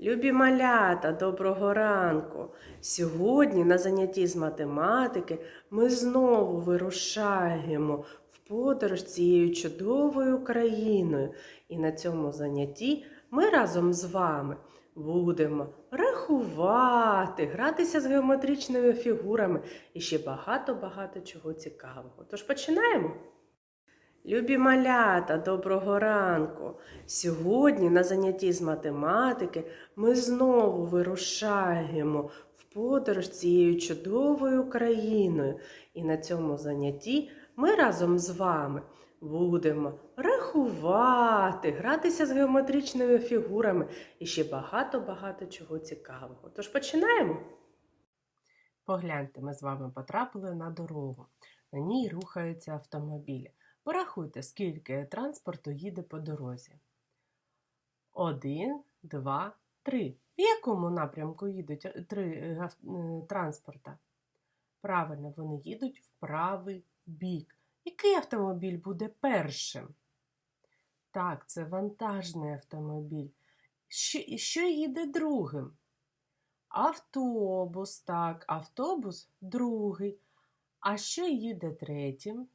Любі малята, доброго ранку! Сьогодні на занятті з математики ми знову вирушаємо в подорож цією чудовою країною. І на цьому занятті ми разом з вами будемо рахувати, гратися з геометричними фігурами і ще багато-багато чого цікавого. Тож починаємо! Любі малята, доброго ранку! Сьогодні на занятті з математики ми знову вирушаємо в подорож цією чудовою країною. І на цьому занятті ми разом з вами будемо рахувати, гратися з геометричними фігурами і ще багато-багато чого цікавого. Тож починаємо. Погляньте, ми з вами потрапили на дорогу. На ній рухаються автомобілі. Порахуйте, скільки транспорту їде по дорозі. Один, два, три. В якому напрямку їдуть е, три е, е, транспорта? Правильно, вони їдуть в правий бік. Який автомобіль буде першим? Так, це вантажний автомобіль. Що, що їде другим? Автобус, так, автобус другий. А що їде третім?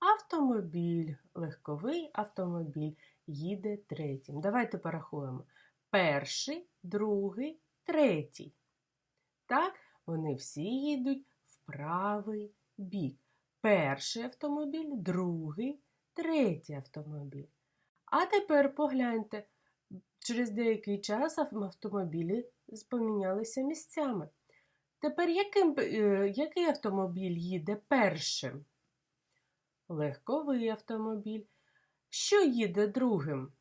Автомобіль, легковий автомобіль їде третім. Давайте порахуємо. Перший, другий, третій. Так, вони всі їдуть в правий бік. Перший автомобіль, другий, третій автомобіль. А тепер погляньте, через деякий час автомобілі помінялися місцями. Тепер яким, е, який автомобіль їде першим? Легковий автомобіль. Що їде другим?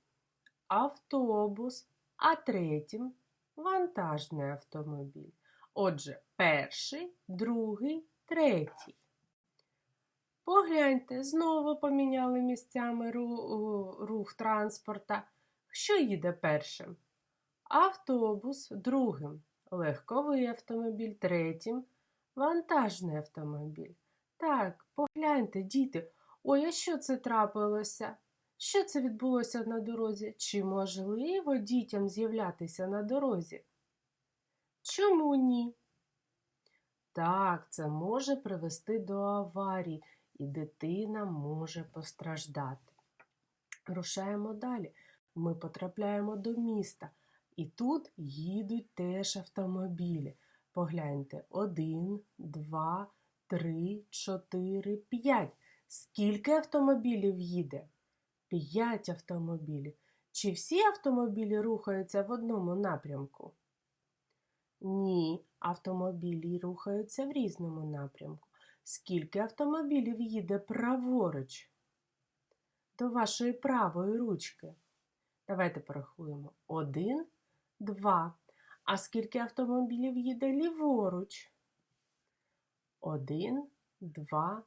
Автобус, а третім вантажний автомобіль. Отже, перший, другий, третій. Погляньте, знову поміняли місцями ру- рух транспорта. Що їде першим? Автобус другим, легковий автомобіль третім, вантажний автомобіль. Так, погляньте, діти, ой, а що це трапилося? Що це відбулося на дорозі? Чи можливо дітям з'являтися на дорозі? Чому ні? Так, це може привести до аварії, і дитина може постраждати. Рушаємо далі. Ми потрапляємо до міста, і тут їдуть теж автомобілі. Погляньте, один, два, три, чотири, п'ять. Скільки автомобілів їде? П'ять автомобілів. Чи всі автомобілі рухаються в одному напрямку? Ні, автомобілі рухаються в різному напрямку. Скільки автомобілів їде праворуч? До вашої правої ручки. Давайте порахуємо. Один, два. А скільки автомобілів їде ліворуч? Один, два,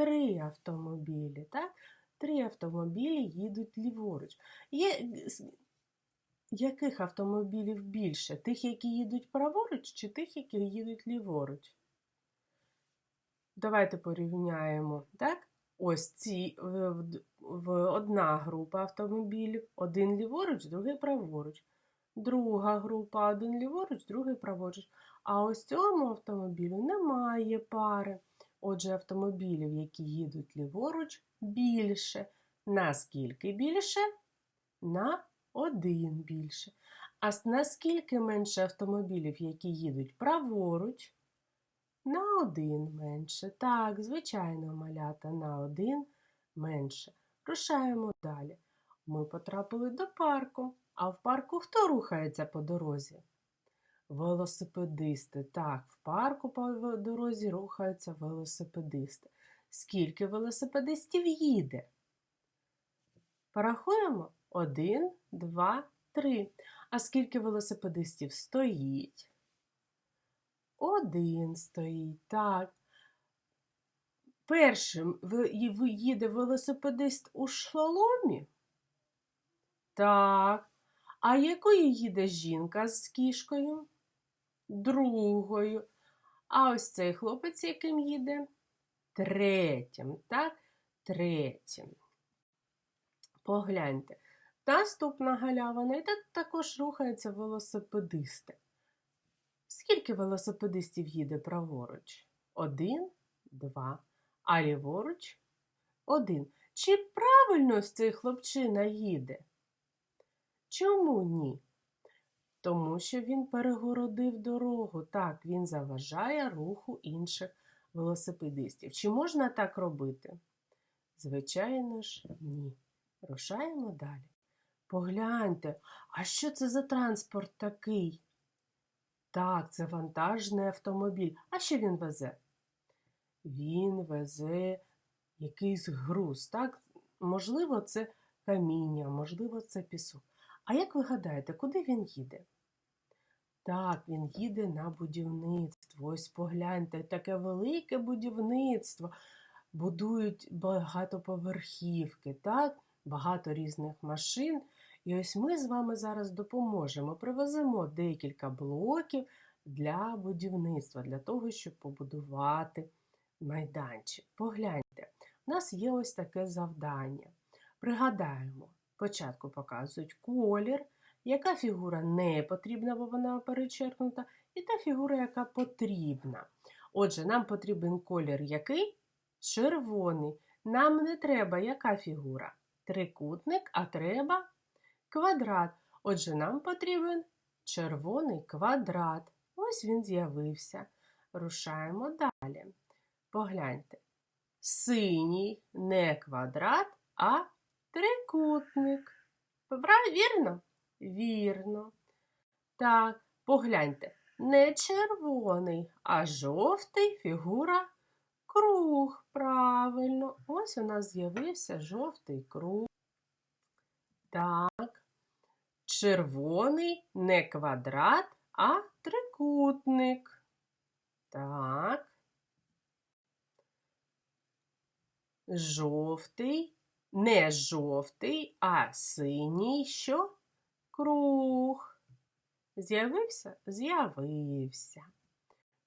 три автомобілі. Так? Три автомобілі їдуть ліворуч. Є... Яких автомобілів більше? Тих, які їдуть праворуч, чи тих, які їдуть ліворуч? Давайте порівняємо. Так? Ось ці в, в- одна група автомобілів, один ліворуч, другий праворуч. Друга група, один ліворуч, другий праворуч. А ось цьому автомобілю немає пари. Отже, автомобілів, які їдуть ліворуч, більше. Наскільки більше? На один більше. А наскільки менше автомобілів, які їдуть праворуч? На один менше. Так, звичайно, малята на один менше. Рушаємо далі. Ми потрапили до парку. А в парку хто рухається по дорозі? Велосипедисти. Так, в парку по дорозі рухаються велосипедисти. Скільки велосипедистів їде? Порахуємо. Один, два, три. А скільки велосипедистів стоїть? Один стоїть. Так. Першим їде велосипедист у шоломі? Так. А якою їде жінка з кішкою? Другою. А ось цей хлопець, яким їде? Третім, так? Третім. Погляньте. Наступна галявина, і тут також рухаються велосипедисти. Скільки велосипедистів їде праворуч? Один, два. А ліворуч? Один. Чи правильно ось цей хлопчина їде? Чому ні? Тому що він перегородив дорогу. Так, він заважає руху інших велосипедистів. Чи можна так робити? Звичайно ж, ні. Рушаємо далі. Погляньте, а що це за транспорт такий? Так, це вантажний автомобіль. А що він везе? Він везе якийсь груз. Так? Можливо, це каміння, можливо, це пісок. А як ви гадаєте, куди він їде? Так, він їде на будівництво. Ось погляньте, таке велике будівництво. Будують багатоповерхівки, так? багато різних машин. І ось ми з вами зараз допоможемо. Привеземо декілька блоків для будівництва, для того, щоб побудувати майданчик. Погляньте, у нас є ось таке завдання. Пригадаємо, спочатку показують колір, яка фігура не потрібна, бо вона перечеркнута, і та фігура, яка потрібна. Отже, нам потрібен колір який? Червоний. Нам не треба яка фігура? Трикутник, а треба квадрат. Отже, нам потрібен червоний квадрат. Ось він з'явився. Рушаємо далі. Погляньте. Синій не квадрат, а трикутник. Вірно? Вірно. Так, погляньте. Не червоний, а жовтий фігура круг. Правильно. Ось у нас з'явився жовтий круг. Так. Червоний не квадрат, а трикутник. Так. Жовтий, не жовтий, а синій що? Круг. З'явився? З'явився.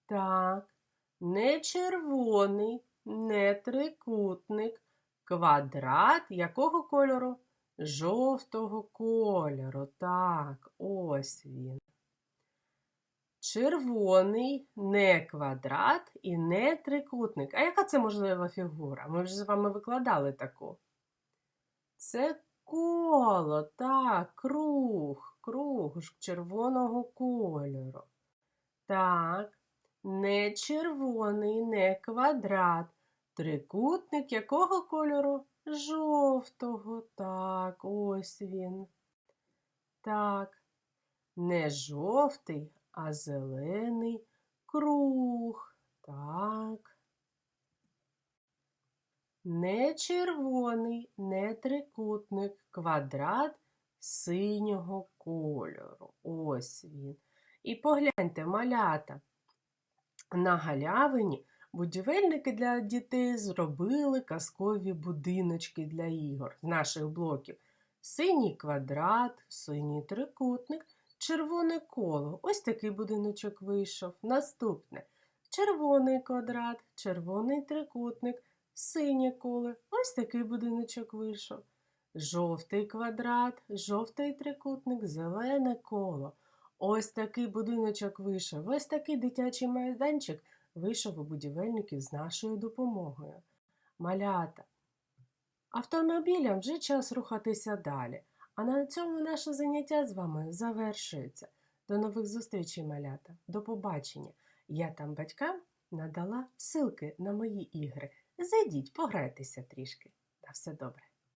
Так, не червоний, не трикутник, квадрат якого кольору? Жовтого кольору. Так, ось він. Червоний не квадрат і не трикутник. А яка це можлива фігура? Ми вже з вами викладали таку. Це коло, так, круг, круг червоного кольору. Так, не червоний, не квадрат. Трикутник якого кольору? Жовтого. Так, ось він. Так, не жовтий, а зелений круг. Так. Не червоний, не трикутник, квадрат синього кольору. Ось він. І погляньте, малята. На галявині будівельники для дітей зробили казкові будиночки для ігор з наших блоків. Синій квадрат, синій трикутник, червоне коло. Ось такий будиночок вийшов. Наступне червоний квадрат, червоний трикутник, синє коло. Ось такий будиночок вийшов. Жовтий квадрат, жовтий трикутник, зелене коло. Ось такий будиночок вийшов. Ось такий дитячий майданчик вийшов у будівельників з нашою допомогою. Малята. Автомобілям вже час рухатися далі. А на цьому наше заняття з вами завершується. До нових зустрічей, малята. До побачення. Я там батькам надала ссылки на мої ігри. Зайдіть, пограйтеся трішки. та все добре.